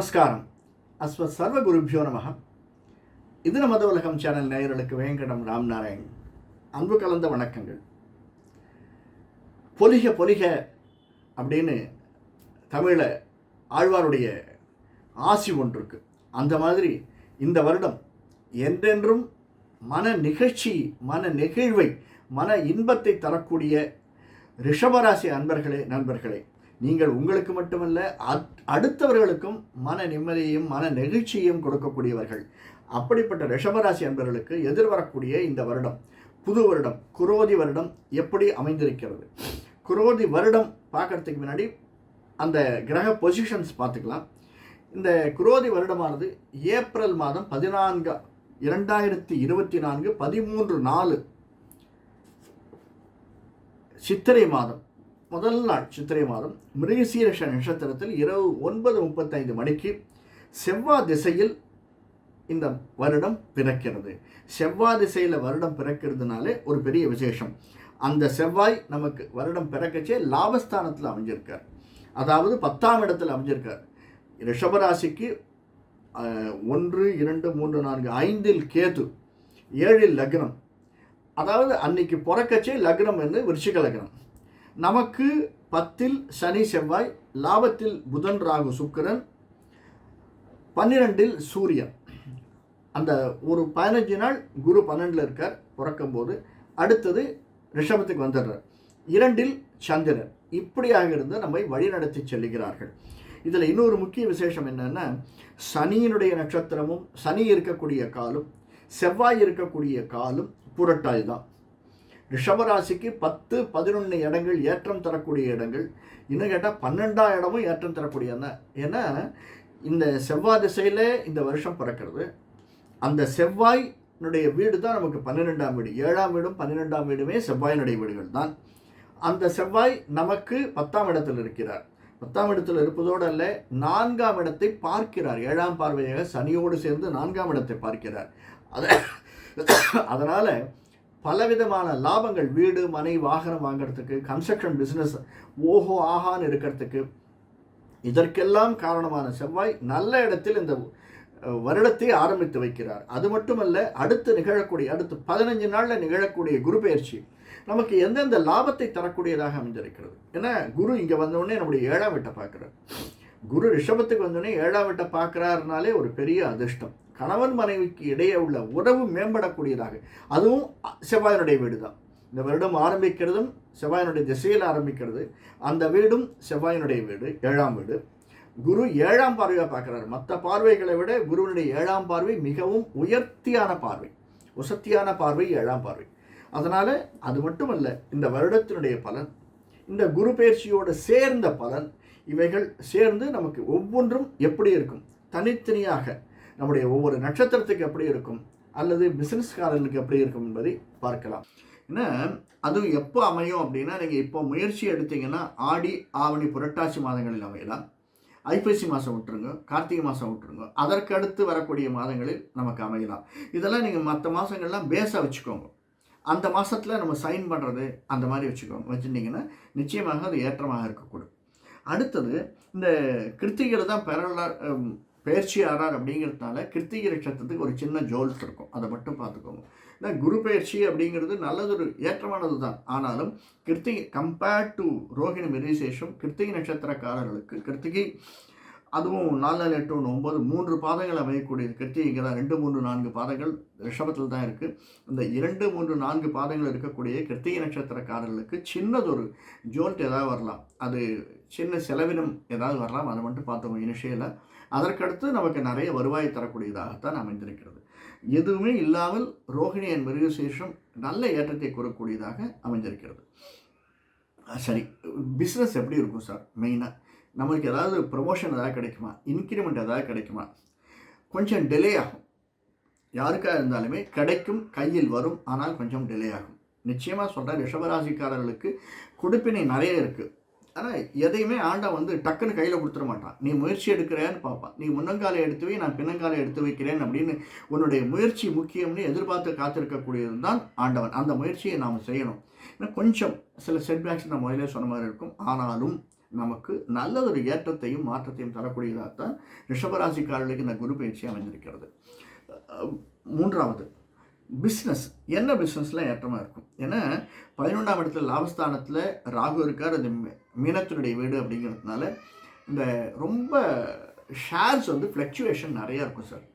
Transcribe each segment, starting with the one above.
நமஸ்காரம். அஸ்வ சர்வ குருபியோ நமக இது நமது உலகம் சேனல் நேயர்களுக்கு வேங்கடம் ராம்நாராயண். அன்பு கலந்த வணக்கங்கள். பொலிக பொலிக அப்படின்னு தமிழ ஆழ்வாருடைய ஆசி ஒன்று இருக்கு அந்த மாதிரி இந்த வருடம் என்றென்றும் மன நிகழ்ச்சி மன நெகிழ்வை மன இன்பத்தை தரக்கூடிய ரிஷபராசி அன்பர்களே நண்பர்களே நீங்கள் உங்களுக்கு மட்டுமல்ல அடுத்தவர்களுக்கும் மன நிம்மதியையும் மன நெகிழ்ச்சியையும் கொடுக்கக்கூடியவர்கள். அப்படிப்பட்ட ரிஷபராசி அன்பர்களுக்கு எதிர்வரக்கூடிய இந்த வருடம் புது வருடம் குரோதி வருடம் எப்படி அமைந்திருக்கிறது? குரோதி வருடம் பார்க்கறதுக்கு முன்னாடி அந்த கிரக பொசிஷன்ஸ் பார்த்துக்கலாம். இந்த குரோதி வருடமானது ஏப்ரல் மாதம் பதினான்கு இரண்டாயிரத்தி இருபத்தி நான்கு பதிமூன்று நாலு சித்திரை மாதம். முதல் நாள் சித்திரை மாதம் மிருகசீரஷ நட்சத்திரத்தில் இரவு ஒன்பது முப்பத்தைந்து மணிக்கு செவ்வாய் திசையில் இந்த வருடம் பிறக்கிறது. செவ்வாய் திசையில் வருடம் பிறக்கிறதுனாலே ஒரு பெரிய விசேஷம். அந்த செவ்வாய் நமக்கு வருடம் பிறக்கச்சே லாபஸ்தானத்தில் அமைஞ்சிருக்கார். அதாவது பத்தாம் இடத்தில் அமைஞ்சிருக்கார். ரிஷபராசிக்கு ஒன்று இரண்டு மூன்று நான்கு ஐந்தில் கேது ஏழில் லக்னம். அதாவது அன்னைக்கு பிறக்கச்சே லக்னம் வந்து விருச்சிக லக்னம். நமக்கு பத்தில் சனி செவ்வாய் லாபத்தில் புதன் ராகு சுக்கிரன் பன்னிரெண்டில் சூரியன். அந்த ஒரு பதினஞ்சு நாள் குரு பன்னெண்டில் இருக்கார் பிறக்கும்போது. அடுத்தது ரிஷபத்துக்கு வந்துடுறார். இரண்டில் சந்திரன். இப்படியாக இருந்து நம்மை வழிநடத்தி செல்லுகிறார்கள் இதில் இன்னொரு முக்கிய விசேஷம் என்னென்னா சனியினுடைய நட்சத்திரமும் சனி இருக்கக்கூடிய காலும் செவ்வாய் இருக்கக்கூடிய காலும் புரட்டாய் தான். ரிஷபராசிக்கு பத்து பதினொன்று இடங்கள் ஏற்றம் தரக்கூடிய இடங்கள். இன்னும் கேட்டால் பன்னெண்டாம் இடமும் ஏற்றம் தரக்கூடிய தான் ஏன்னா இந்த செவ்வாய் திசையில் இந்த வருஷம் பிறக்கிறது. அந்த செவ்வாயினுடைய வீடு தான் நமக்கு பன்னிரெண்டாம் வீடு. ஏழாம் வீடும் பன்னிரெண்டாம் வீடுமே செவ்வாயினுடைய வீடுகள் தான். அந்த செவ்வாய் நமக்கு பத்தாம் இடத்தில் இருக்கிறார். பத்தாம் இடத்தில் இருப்பதோடு அல்ல நான்காம் இடத்தை பார்க்கிறார். ஏழாம் பார்வையாக சனியோடு சேர்ந்து நான்காம் இடத்தை பார்க்கிறார். அத அதனால் பலவிதமான லாபங்கள் வீடு மனை வாகனம் வாங்குறதுக்கு கன்ஸ்ட்ரக்ஷன் பிஸ்னஸ் ஓஹோ ஆஹான்னு இருக்கிறதுக்கு இதற்கெல்லாம் காரணமான செவ்வாய் நல்ல இடத்தில் இந்த வருடத்தை ஆரம்பித்து வைக்கிறார். அது மட்டுமல்ல அடுத்து நிகழக்கூடிய அடுத்து பதினஞ்சு நாளில் நிகழக்கூடிய குரு பயிற்சி நமக்கு எந்தெந்த லாபத்தை தரக்கூடியதாக அமைந்திருக்கிறது. ஏன்னா குரு இங்கே வந்தோடனே நம்முடைய ஏழாம் வீட்டை பார்க்குறார். குரு ரிஷபத்துக்கு வந்தோடனே ஏழாம் வீட்டை பார்க்குறாருனாலே ஒரு பெரிய அதிர்ஷ்டம். கணவன் மனைவிக்கு இடையே உள்ள உறவு மேம்படக்கூடியதாக. அதுவும் செவ்வாயினுடைய வீடு தான் இந்த வருடம் ஆரம்பிக்கிறதும் செவ்வாயினுடைய திசையில் ஆரம்பிக்கிறது. அந்த வீடும் செவ்வாயினுடைய வீடு ஏழாம் வீடு. குரு ஏழாம் பார்வையாக பார்க்குறாரு. மற்ற பார்வைகளை விட குருவினுடைய ஏழாம் பார்வை மிகவும் உயர்த்தியான பார்வை. உசத்தியான பார்வை ஏழாம் பார்வை. அதனால் அது மட்டுமல்ல இந்த வருடத்தினுடைய பலன் இந்த குரு பயிற்சியோடு சேர்ந்த பலன் இவைகள் சேர்ந்து நமக்கு ஒவ்வொன்றும் எப்படி இருக்கும்? தனித்தனியாக நம்முடைய ஒவ்வொரு நட்சத்திரத்துக்கு எப்படி இருக்கும்? அல்லது பிஸ்னஸ்காரர்களுக்கு எப்படி இருக்கும் என்பதை பார்க்கலாம். ஏன்னா அதுவும் எப்போ அமையும் அப்படின்னா நீங்கள் இப்போ முயற்சி எடுத்தீங்கன்னா ஆடி ஆவணி புரட்டாசி மாதங்களில் அமையலாம். ஐப்பசி மாதம் விட்டுருங்க கார்த்திகை மாதம் விட்டுருங்க. அதற்கு அடுத்து வரக்கூடிய மாதங்களில் நமக்கு அமையலாம். இதெல்லாம் நீங்கள் மற்ற மாதங்கள்லாம் பேஸாக வச்சுக்கோங்க. அந்த மாதத்தில் நம்ம சைன் பண்ணுறது அந்த மாதிரி வச்சுக்கோங்க. வச்சுருந்தீங்கன்னா நிச்சயமாக அது ஏற்றமாக இருக்கக்கூடும். அடுத்தது இந்த கிருத்திகையில் தான் பெறலா பயிற்சி ஆறார் அப்படிங்கிறதுனால கிருத்திகை நட்சத்திரத்துக்கு ஒரு சின்ன ஜோல்ஸ் இருக்கும். அதை மட்டும் பார்த்துக்கோங்க. ஏன்னா குரு பயிற்சி அப்படிங்கிறது நல்லதொரு ஏற்றமானது தான் ஆனாலும் கிருத்திகை கம்பேர்ட் டு ரோஹிணி மெரிசேஷம் கிருத்திகை நட்சத்திரக்காரர்களுக்கு கிருத்திகை அதுவும் நாலு நாலு எட்டு ஒன்று ஒம்பது மூன்று பாதங்கள் அமையக்கூடியது. கிருத்திகைக்கு தான் ரெண்டு மூன்று நான்கு பாதங்கள் ரிஷபத்தில் தான் இருக்குது இந்த இரண்டு மூன்று நான்கு பாதங்கள் இருக்கக்கூடிய கிருத்திகை நட்சத்திரக்காரர்களுக்கு சின்னதொரு ஜோல்ட் ஏதாவது வரலாம். அது சின்ன செலவினம் ஏதாவது வரலாம். அதை மட்டும் பார்த்தோம் இனிஷியலாக அதற்கடுத்து நமக்கு நிறைய வருவாய் தரக்கூடியதாகத்தான் அமைந்திருக்கிறது. எதுவுமே இல்லாமல் ரோஹிணி என் மிருகசேஷம் நல்ல ஏற்றத்தை கூறக்கூடியதாக அமைந்திருக்கிறது. சரி. பிஸ்னஸ் எப்படி இருக்கும் சார்? மெயினாக நம்மளுக்கு ஏதாவது ப்ரொமோஷன் ஏதாவது கிடைக்குமா? இன்க்ரிமெண்ட் ஏதாவது கிடைக்குமா? கொஞ்சம் டிலே ஆகும். யாருக்காக இருந்தாலுமே கிடைக்கும் கையில் வரும் ஆனால் கொஞ்சம் டிலே ஆகும். நிச்சயமாக சொல்கிறேன் ரிஷபராசிக்காரர்களுக்கு கொடுப்பினை நிறைய இருக்குது ஆனால் எதையுமே ஆண்டவன் வந்து டக்குன்னு கையில் கொடுத்துட மாட்டான். நீ முயற்சி எடுக்கிறேன்னு பார்ப்பான். நீ முன்னங்காலை எடுத்து வை நான் பின்னங்காலை எடுத்து வைக்கிறேன் அப்படின்னு உன்னுடைய முயற்சி முக்கியம்னு எதிர்பார்த்து காத்திருக்கக்கூடியது தான் ஆண்டவன். அந்த முயற்சியை நாம் செய்யணும். இன்னும் கொஞ்சம் சில செட்பேக்ஸ் நான் முதலே சொன்ன மாதிரி இருக்கும். ஆனாலும் நமக்கு நல்லதொரு ஏற்றத்தையும் மாற்றத்தையும் தரக்கூடியதாகத்தான் ரிஷபராசிக்காரர்களுக்கு இந்த குரு பயிற்சி அமைந்திருக்கிறது. மூன்றாவது பிஸ்னஸ் என்ன பிஸ்னஸில் ஏற்றமாக இருக்கும்? ஏன்னா பதினொன்றாம் இடத்துல லாபஸ்தானத்தில் ராகு இருக்கார் அது மீனத்தினுடைய வீடு அப்படிங்கிறதுனால இந்த ரொம்ப ஷேர்ஸ் வந்து ஃப்ளக்சுவேஷன் நிறையா இருக்கும் சார்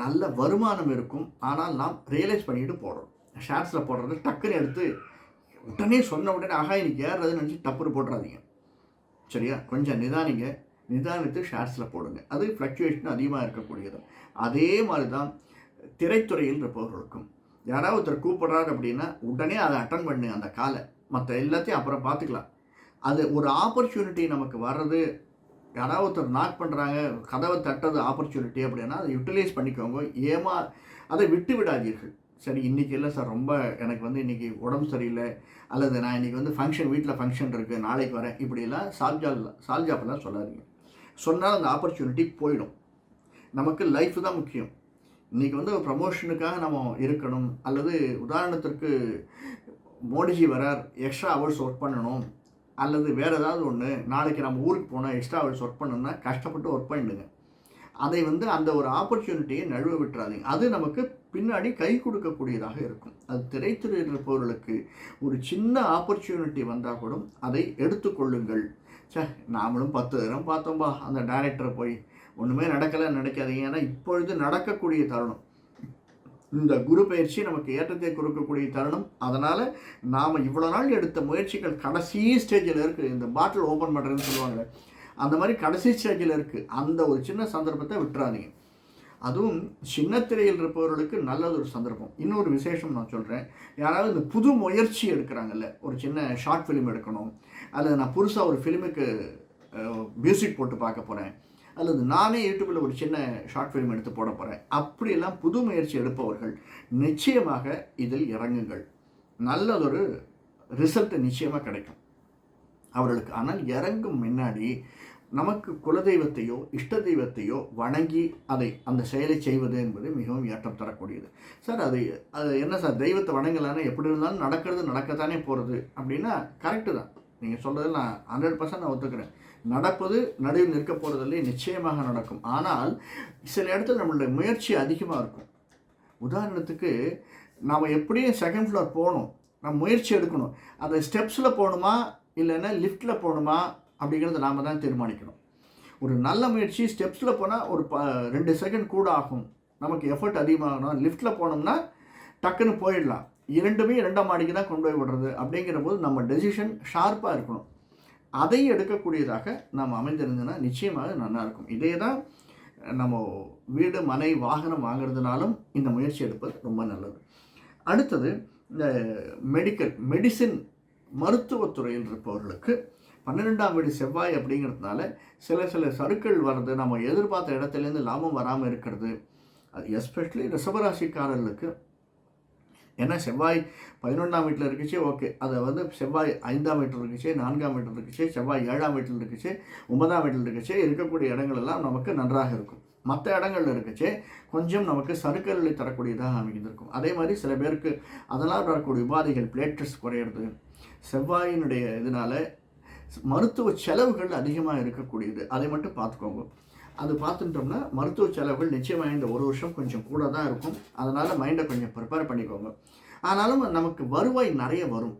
நல்ல வருமானம் இருக்கும் ஆனால் நாம் ரியலைஸ் பண்ணிட்டு போடுறோம் ஷேர்ஸில் போடுறது டக்குன்னு எடுத்து உடனே சொன்ன உடனே ஆகா இன்னைக்கு ஏறுறதுன்னு நினச்சி டப்புன்னு போட்டுறாதீங்க. சரியா? கொஞ்சம் நிதானிங்க. நிதானித்து ஷேர்ஸில் போடுங்க. அது ஃப்ளக்சுவேஷன் அதிகமாக இருக்கக்கூடியது. அதே மாதிரி தான் திரைத்துறையில்ன்ற பொருள் இருக்கும் யாராவது ஒருத்தர் கூப்பிட்றாரு அப்படின்னா உடனே அதை அட்டன் பண்ணு அந்த காலை மற்ற எல்லாத்தையும் அப்புறம் பார்த்துக்கலாம். அது ஒரு ஆப்பர்ச்சுனிட்டி நமக்கு வர்றது யாராவது ஒருத்தர் நாக் பண்ணுறாங்க கதவை தட்டது ஆப்பர்ச்சுனிட்டி அப்படின்னா அதை யூட்டிலைஸ் பண்ணிக்கோங்க. ஏமா அதை விட்டு விடாதீர்கள். சரி இன்றைக்கி இல்லை சார் ரொம்ப எனக்கு வந்து இன்றைக்கி உடம்பு சரியில்லை அல்லது நான் இன்றைக்கி வந்து ஃபங்க்ஷன் வீட்டில் ஃபங்க்ஷன் இருக்குது நாளைக்கு வரேன். இப்படிலாம் சால்ஜால் சால்ஜாப்பெல்லாம் சொல்லாதீங்க. சொன்னால் அந்த ஆப்பர்ச்சுனிட்டி போயிடும். நமக்கு லைஃப் தான் முக்கியம். இன்றைக்கி வந்து ஒரு ப்ரமோஷனுக்காக நம்ம இருக்கணும். அல்லது உதாரணத்திற்கு மோடிஜி வரார் எக்ஸ்ட்ரா ஹவர்ஸ் ஒர்க் பண்ணணும். அல்லது வேறு ஏதாவது ஒன்று நாளைக்கு நம்ம ஊருக்கு போனால் எக்ஸ்ட்ரா ஹவர்ஸ் ஒர்க் பண்ணணும்னா கஷ்டப்பட்டு ஒர்க் பண்ணிடுங்க. அதை வந்து அந்த ஒரு ஆப்பர்ச்சுனிட்டியை நழுவ விட்டுறாதீங்க. அது நமக்கு பின்னாடி கை கொடுக்கக்கூடியதாக இருக்கும். அது திரைத்துறையில் இருப்பவர்களுக்கு ஒரு சின்ன ஆப்பர்ச்சுனிட்டி வந்தால் கூட அதை எடுத்துக்கொள்ளுங்கள். சே நாமளும் பத்து தரம் பார்த்தோம்பா. அந்த டைரக்டரை போய் ஒன்றுமே நடக்கலை நினைக்காதீங்க. ஏன்னா இப்பொழுது நடக்கக்கூடிய தருணம். இந்த குரு பயிற்சி நமக்கு ஏற்றத்தை கொடுக்கக்கூடிய தருணம். அதனால் நாம் இவ்வளோ நாள் எடுத்த முயற்சிகள் கடைசி ஸ்டேஜில் இருக்குது இந்த பாட்டில் ஓப்பன் பண்ணுறதுன்னு சொல்லுவாங்க அந்த மாதிரி கடைசி ஸ்டேஜில் இருக்குது அந்த ஒரு சின்ன சந்தர்ப்பத்தை விட்டுறாதீங்க. அதுவும் சின்ன திரையில் இருப்பவர்களுக்கு நல்லது ஒரு சந்தர்ப்பம். இன்னொரு விசேஷம் நான் சொல்கிறேன் யாராவது இந்த புது முயற்சி எடுக்கிறாங்கல்ல. ஒரு சின்ன ஷார்ட் ஃபிலிம் எடுக்கணும். அல்லது நான் புதுசாக ஒரு ஃபிலிமுக்கு மியூசிக் போட்டு பார்க்க போகிறேன் அல்லது நானே யூடியூப்பில் ஒரு சின்ன ஷார்ட் ஃபிலிம் எடுத்து போட போகிறேன் அப்படியெல்லாம் புது முயற்சி எடுப்பவர்கள் நிச்சயமாக இதில் இறங்குங்கள். நல்லதொரு ரிசல்ட் நிச்சயமாக கிடைக்கும். அவர்களுக்கு ஆனால் இறங்கும் முன்னாடி நமக்கு குலதெய்வத்தையோ இஷ்ட தெய்வத்தையோ வணங்கி அதை அந்த செயலை செய்வது என்பது மிகவும் ஏற்றம் தரக்கூடியது. சார் அது அது என்ன சார் தெய்வத்தை வணங்கலான்னு எப்படி இருந்தாலும் நடக்கிறது நடக்கத்தானே போகிறது அப்படின்னா கரெக்டு தான். நீங்கள் சொல்கிறது நான் ஹண்ட்ரட் பர்சன்ட் நான் ஒத்துக்கிறேன். நடப்பது நடுவில் நிற்க போகிறதில்லை நிச்சயமாக நடக்கும். ஆனால் சில இடத்துல நம்மளுடைய முயற்சி அதிகமாக இருக்கும். உதாரணத்துக்கு நாம் எப்படியும் செகண்ட் ஃப்ளோர் போகணும். நம்ம முயற்சி எடுக்கணும். அதை ஸ்டெப்ஸில் போகணுமா? இல்லைன்னா லிஃப்ட்டில் போகணுமா? அப்படிங்கிறத நாம் தான் தீர்மானிக்கணும். ஒரு நல்ல முயற்சி ஸ்டெப்ஸில் போனால் ஒரு ப ரெண்டு செகண்ட் கூட ஆகும். நமக்கு எஃபர்ட் அதிகமாகணும். லிஃப்ட்டில் போனோம்னா டக்குன்னு போயிடலாம். இரண்டுமே இரண்டாம் மாடிக்கு தான் கொண்டு போய் விடுறது. அப்படிங்கிற போது நம்ம டெசிஷன் ஷார்ப்பாக இருக்கணும். அதை எடுக்கக்கூடியதாக நாம் அமைந்திருந்ததுன்னா நிச்சயமாக நல்லாயிருக்கும் இதே தான் நம்ம வீடு மனை வாகனம் வாங்குறதுனாலும் இந்த முயற்சி எடுப்பது ரொம்ப நல்லது. அடுத்தது இந்த மெடிக்கல் மெடிசின் மருத்துவத்துறையில் இருப்பவர்களுக்கு பன்னிரெண்டாம் வீடு செவ்வாய் அப்படிங்கிறதுனால சில சில சருக்கள் வர்றது நம்ம எதிர்பார்த்த இடத்துலேருந்து லாபம் வராமல் இருக்கிறது அது எஸ்பெஷலி ரிசவராசிக்காரர்களுக்கு ஏன்னா செவ்வாய் பதினொன்றாம் வீட்டில் இருக்குச்சு ஓகே. அதை வந்து செவ்வாய் ஐந்தாம் வீட்டில் இருக்குச்சு நான்காம் வீட்டில் இருக்குச்சு செவ்வாய் ஏழாம் வீட்டில் இருக்குச்சு ஒன்பதாம் வீட்டில் இருக்குச்சு இருக்கக்கூடிய இடங்கள் எல்லாம் நமக்கு நன்றாக இருக்கும். மற்ற இடங்கள்ல இருக்குச்சு கொஞ்சம் நமக்கு சருக்கல்களை தரக்கூடியதாக அமைந்திருக்கும். அதே மாதிரி சில பேருக்கு அதனால் வரக்கூடிய உபாதைகள் பிளேட்டஸ் குறையிறது செவ்வாயினுடைய இதனால் மருத்துவ செலவுகள் அதிகமாக இருக்கக்கூடியது. அதை மட்டும் பார்த்துக்கோங்க. அது பார்த்துட்டோம்னா மருத்துவ செலவுகள் நிச்சயமாக இந்த ஒரு வருஷம் கொஞ்சம் கூட தான் இருக்கும். அதனால் மைண்டை கொஞ்சம் ப்ரிப்பேர் பண்ணிக்கோங்க. ஆனாலும் நமக்கு வருவாய் நிறைய வரும்.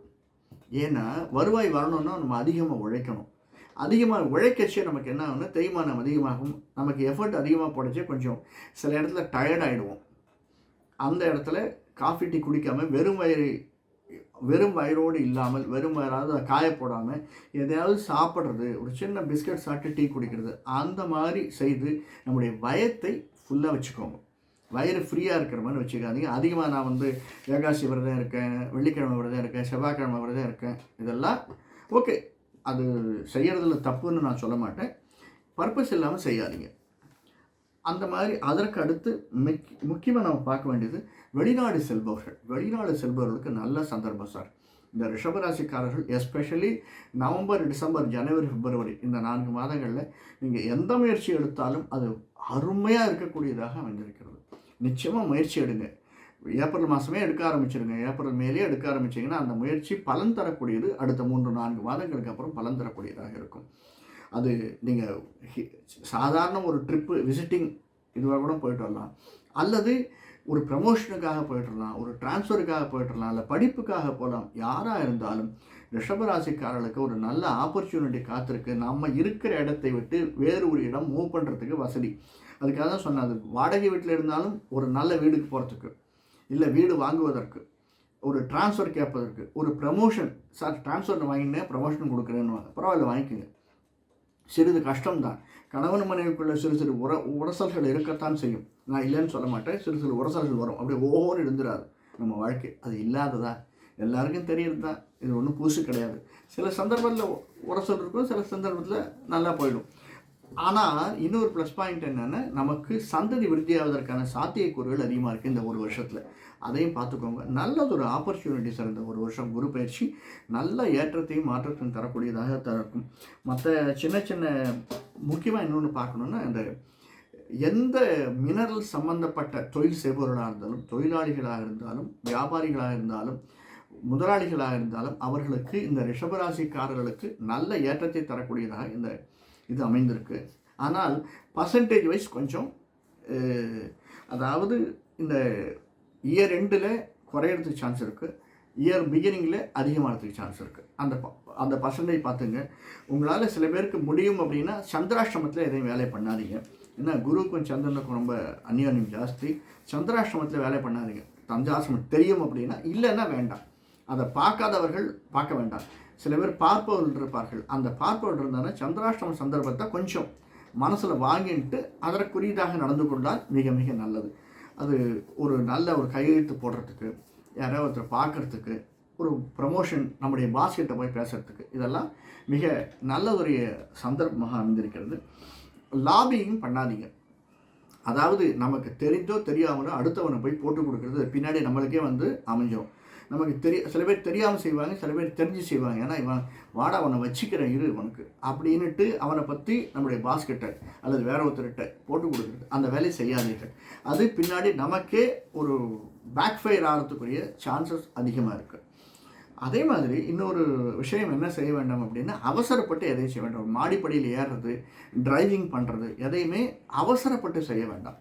ஏன்னா வருவாய் வரணும்னா நம்ம அதிகமாக உழைக்கணும். அதிகமாக உழைக்கச்சே நமக்கு என்ன ஆகும்னா தேய்மானம் அதிகமாகும். நமக்கு எஃபர்ட் அதிகமாக போடச்சே கொஞ்சம் சில இடத்துல டயர்ட் ஆகிடுவோம் அந்த இடத்துல காஃபி டீ குடிக்காமல் வெறும் வயிறு வெறும் வயிறோடு இல்லாமல் வெறும் வயிறாவது காய போடாமல் எதையாவது சாப்பிட்றது ஒரு சின்ன பிஸ்கட் சாப்பிட்டு டீ குடிக்கிறது அந்த மாதிரி செய்து நம்முடைய வயத்தை ஃபுல்லாக வச்சுக்கோங்க. வயிறு ஃப்ரீயாக இருக்கிற மாதிரி வச்சுக்காதீங்க. அதிகமாக நான் வந்து ஏகாசி விரதம் இருக்கேன் வெள்ளிக்கிழமை விரதம் இருக்கேன் செவ்வாய்க்கிழமை விரதம் இருக்கேன் இதெல்லாம் ஓகே அது செய்கிறதுல தப்புன்னு நான் சொல்ல மாட்டேன். பர்பஸ் இல்லாமல் செய்யாதீங்க. அந்த மாதிரி அதற்கு அடுத்து மிக் முக்கியமாக நம்ம பார்க்க வேண்டியது வெளிநாடு செல்பவர்கள் வெளிநாடு செல்பவர்களுக்கு நல்ல சந்தர்ப்பம் சார். இந்த ரிஷபராசிக்காரர்கள் எஸ்பெஷலி நவம்பர் டிசம்பர் ஜனவரி பிப்ரவரி இந்த நான்கு மாதங்களில் நீங்கள் எந்த முயற்சி எடுத்தாலும் அது அருமையாக இருக்கக்கூடியதாக அமைந்திருக்கிறது. நிச்சயமாக முயற்சி எடுங்க. ஏப்ரல் மாதமே எடுக்க ஆரம்பிச்சிருங்க. ஏப்ரல் மேலேயே எடுக்க ஆரம்பிச்சிங்கன்னா அந்த முயற்சி பலன் தரக்கூடியது அடுத்த மூன்று நான்கு மாதங்களுக்கு அப்புறம் பலன் தரக்கூடியதாக இருக்கும். அது நீங்கள் சாதாரண ஒரு ட்ரிப்பு விசிட்டிங் இதுவாக கூட போயிட்டு வரலாம். அல்லது ஒரு ப்ரமோஷனுக்காக போயிட்டுருலாம் ஒரு டிரான்ஸ்ஃபருக்காக போயிட்டுருலாம் இல்லை படிப்புக்காக போகலாம் யாராக இருந்தாலும் ரிஷபராசிக்காரர்களுக்கு ஒரு நல்ல ஆப்பர்ச்சுனிட்டி காத்திருக்கு. நம்ம இருக்கிற இடத்தை விட்டு வேறு ஒரு இடம் மூவ் பண்ணுறதுக்கு வசதி. அதுக்காக தான் சொன்னேன் அது வாடகை வீட்டில் இருந்தாலும் ஒரு நல்ல வீடுக்கு போகிறதுக்கு இல்லை வீடு வாங்குவதற்கு ஒரு டிரான்ஸ்ஃபர் கேட்பதற்கு ஒரு ப்ரமோஷன் சார் டிரான்ஸ்ஃபர் வாங்கினேன் ப்ரமோஷன் கொடுக்குறேன்னு பரவாயில்ல வாங்கிக்கோங்க. சிறிது கஷ்டம்தான். கணவன் மனைவிக்குள்ள சிறு சிறு உர உரசல்கள் இருக்கத்தான் செய்யும். நான் இல்லைன்னு சொல்ல மாட்டேன். சிறு சிறு உரசல்கள் வரும். அப்படியே ஒவ்வொரு இருந்துடாது நம்ம வாழ்க்கை அது இல்லாததா? எல்லாருக்கும் தெரியுது தான் இது ஒன்றும் புதுசு கிடையாது. சில சந்தர்ப்பத்தில் உரசல் இருக்கும். சில சந்தர்ப்பத்தில் நல்லா போயிடும். ஆனால் இன்னொரு ப்ளஸ் பாயிண்ட் என்னென்னா நமக்கு சந்ததி விருத்தியாவதற்கான சாத்தியக்கூறுகள் அதிகமாக இருக்குது இந்த ஒரு வருஷத்தில். அதையும் பார்த்துக்கோங்க. நல்லதொரு ஆப்பர்ச்சுனிட்டி சார் இந்த ஒரு வருஷம் குரு பயிற்சி நல்ல ஏற்றத்தையும் மாற்றத்தையும் தரக்கூடியதாக தரக்கும். மற்ற சின்ன சின்ன முக்கியமாக இன்னொன்று பார்க்கணுன்னா இந்த எந்த மினரல் சம்பந்தப்பட்ட தொழில் செய்பவர்களாக இருந்தாலும் தொழிலாளிகளாக இருந்தாலும் வியாபாரிகளாக இருந்தாலும் முதலாளிகளாக இருந்தாலும் அவர்களுக்கு இந்த ரிஷபராசிக்காரர்களுக்கு நல்ல ஏற்றத்தை தரக்கூடியதாக இந்த இது அமைந்திருக்கு. ஆனால் பர்சன்டேஜ் வைஸ் கொஞ்சம் அதாவது இந்த இயர் எண்டில் குறையிறதுக்கு சான்ஸ் இருக்குது இயர் பிகினிங்கில் அதிகமாகிறதுக்கு சான்ஸ் இருக்குது அந்த அந்த பர்சன்டேஜ் பார்த்துங்க. உங்களால் சில பேருக்கு முடியும் அப்படின்னா சந்திராஷ்டிரமத்தில் எதையும் வேலை பண்ணாதீங்க. ஏன்னா குருவுக்கும் சந்திரனுக்கும் ரொம்ப அந்யோன்யம் ஜாஸ்தி. சந்திராஷ்டிரமத்தில் வேலை பண்ணாதீங்க. தஞ்சாசிரமம் தெரியும் அப்படின்னா இல்லைன்னா வேண்டாம். அதை பார்க்காதவர்கள் பார்க்க வேண்டாம். சில பேர் பார்ப்பவர்கள் இருப்பார்கள். அந்த பார்ப்பவர்கள் இருந்தாலும் சந்திராஷ்டம சந்தர்ப்பத்தை கொஞ்சம் மனசில் வாங்கிட்டு அதற்குரியதாக நடந்து கொண்டால் மிக மிக நல்லது. அது ஒரு நல்ல ஒரு கையெழுத்து போடுறதுக்கு யாராவது ஒருத்தர் பார்க்குறதுக்கு ஒரு ப்ரமோஷன் நம்முடைய பாஸ்கிட்ட போய் பேசுகிறதுக்கு இதெல்லாம் மிக நல்ல ஒரு சந்தர்ப்பமாக அமைந்திருக்கிறது. லாபியும் பண்ணாதீங்க. அதாவது நமக்கு தெரிந்தோ தெரியாமலோ அடுத்தவனை போய் போட்டு கொடுக்குறது. பின்னாடி நம்மளுக்கே வந்து அமைஞ்சிடும் நமக்கு தெரிய சில பேர் தெரியாமல் செய்வாங்க சில பேர் தெரிஞ்சு செய்வாங்க. ஏன்னா இவன் வாடா அவனை வச்சுக்கிறேன் இரு இவனுக்கு அப்படின்னுட்டு அவனை பற்றி நம்முடைய பாஸ்கிட்ட அல்லது வேற ஒருத்தர்கிட்ட போட்டு கொடுக்குறது. அந்த வேலையை செய்யாதீர்கள். அது பின்னாடி நமக்கே ஒரு பேக் ஃபயர் ஆகிறதுக்குரிய சான்சஸ் அதிகமாக இருக்குது அதே மாதிரி இன்னொரு விஷயம் என்ன செய்ய வேண்டாம் அப்படின்னா அவசரப்பட்டு எதையும் செய்ய வேண்டாம். மாடிப்படியில் ஏறுறது டிரைவிங் பண்ணுறது எதையுமே அவசரப்பட்டு செய்ய வேண்டாம்.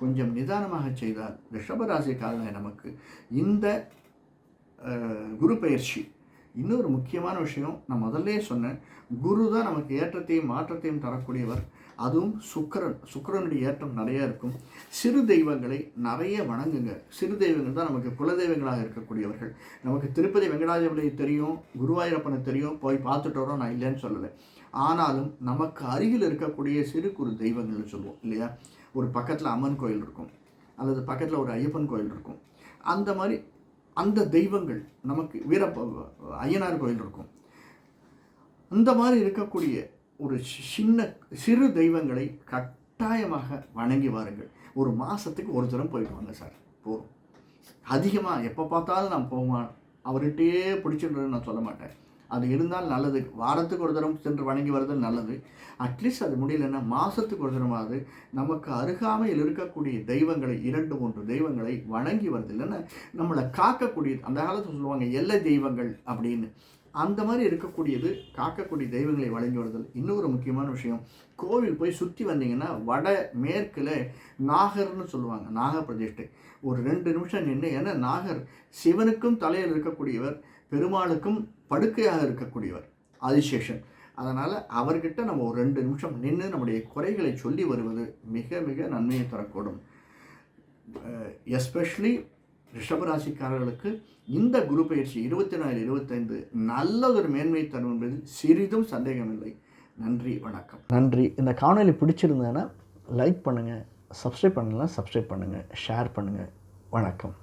கொஞ்சம் நிதானமாக செய்தால் ரிஷபராசிக்காரனை நமக்கு இந்த குரு பயிற்சி. இன்னொரு முக்கியமான விஷயம் நான் முதல்ல சொன்னேன் குரு தான் நமக்கு ஏற்றத்தையும் மாற்றத்தையும் தரக்கூடியவர். அதுவும் சுக்கரன் சுக்கரனுடைய ஏற்றம் நிறையா இருக்கும். சிறு தெய்வங்களை நிறைய வணங்குங்க. சிறு தெய்வங்கள் தான் நமக்கு குலதெய்வங்களாக இருக்கக்கூடியவர்கள். நமக்கு திருப்பதி வெங்கடாஜபதி தெரியும் குருவாயூரப்பனை தெரியும் போய் பார்த்துட்டு வரோம் நான் இல்லைன்னு சொல்லலை. ஆனாலும் நமக்கு அருகில் இருக்கக்கூடிய சிறு குறு தெய்வங்கள்னு சொல்லுவோம் இல்லையா? ஒரு பக்கத்தில் அம்மன் கோயில் இருக்கும் அல்லது பக்கத்தில் ஒரு ஐயப்பன் கோயில் இருக்கும். அந்த மாதிரி அந்த தெய்வங்கள் நமக்கு வீர ஐயனார் கோயில் இருக்கும். அந்த மாதிரி இருக்கக்கூடிய ஒரு சின்ன சிறு தெய்வங்களை கட்டாயமாக வணங்கி வாருங்கள். ஒரு மாதத்துக்கு ஒரு தரம் போயிட்டு வாங்க சார். போகும் அதிகமாக எப்போ பார்த்தாலும் நான் போவேன். அவர்கிட்டயே பிடிச்சிடுறேன்னு நான் சொல்ல மாட்டேன். அது இருந்தால் நல்லது. வாரத்துக்கு ஒரு தரம் சென்று வணங்கி வருதல் நல்லது. அட்லீஸ்ட் அது முடியலன்னா மாதத்துக்கு ஒரு தரமாவது நமக்கு அருகாமையில் இருக்கக்கூடிய தெய்வங்களை இரண்டு மூன்று தெய்வங்களை வணங்கி வருது. இல்லைன்னா நம்மளை காக்கக்கூடிய அந்த காலத்தில் சொல்லுவாங்க எல்லை தெய்வங்கள் அப்படின்னு. அந்த மாதிரி இருக்கக்கூடியது காக்கக்கூடிய தெய்வங்களை வழங்கி வருதல். இன்னொரு முக்கியமான விஷயம் கோவில் போய் சுற்றி வந்தீங்கன்னா வட மேற்கில் நாகர்னு சொல்லுவாங்க நாக பிரதிஷ்டை ஒரு ரெண்டு நிமிஷம் நின்று ஏன்னா நாகர் சிவனுக்கும் தலையில் இருக்கக்கூடியவர் பெருமாளுக்கும் படுக்கையாக இருக்கக்கூடியவர் ஆதிசேஷன். அதனால் அவர்கிட்ட நம்ம ஒரு ரெண்டு நிமிஷம் நின்று நம்முடைய குறைகளை சொல்லி வருவது மிக மிக நன்மையை தரக்கூடும். எஸ்பெஷலி ரிஷபராசிக்காரர்களுக்கு இந்த குரு பயிற்சி இருபத்தி நாலு இருபத்தைந்து நல்ல ஒரு மேன்மை தரும் என்பதில் சிறிதும் சந்தேகமில்லை. நன்றி வணக்கம். நன்றி. இந்த காணொலி பிடிச்சிருந்தேன்னா லைக் பண்ணுங்கள் சப்ஸ்கிரைப் பண்ணலாம் சப்ஸ்கிரைப் பண்ணுங்கள் ஷேர் பண்ணுங்கள் வணக்கம்.